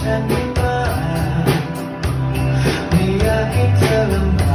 ฉันไม่มาไม่อยากให้เธอลำบาก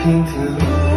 เพี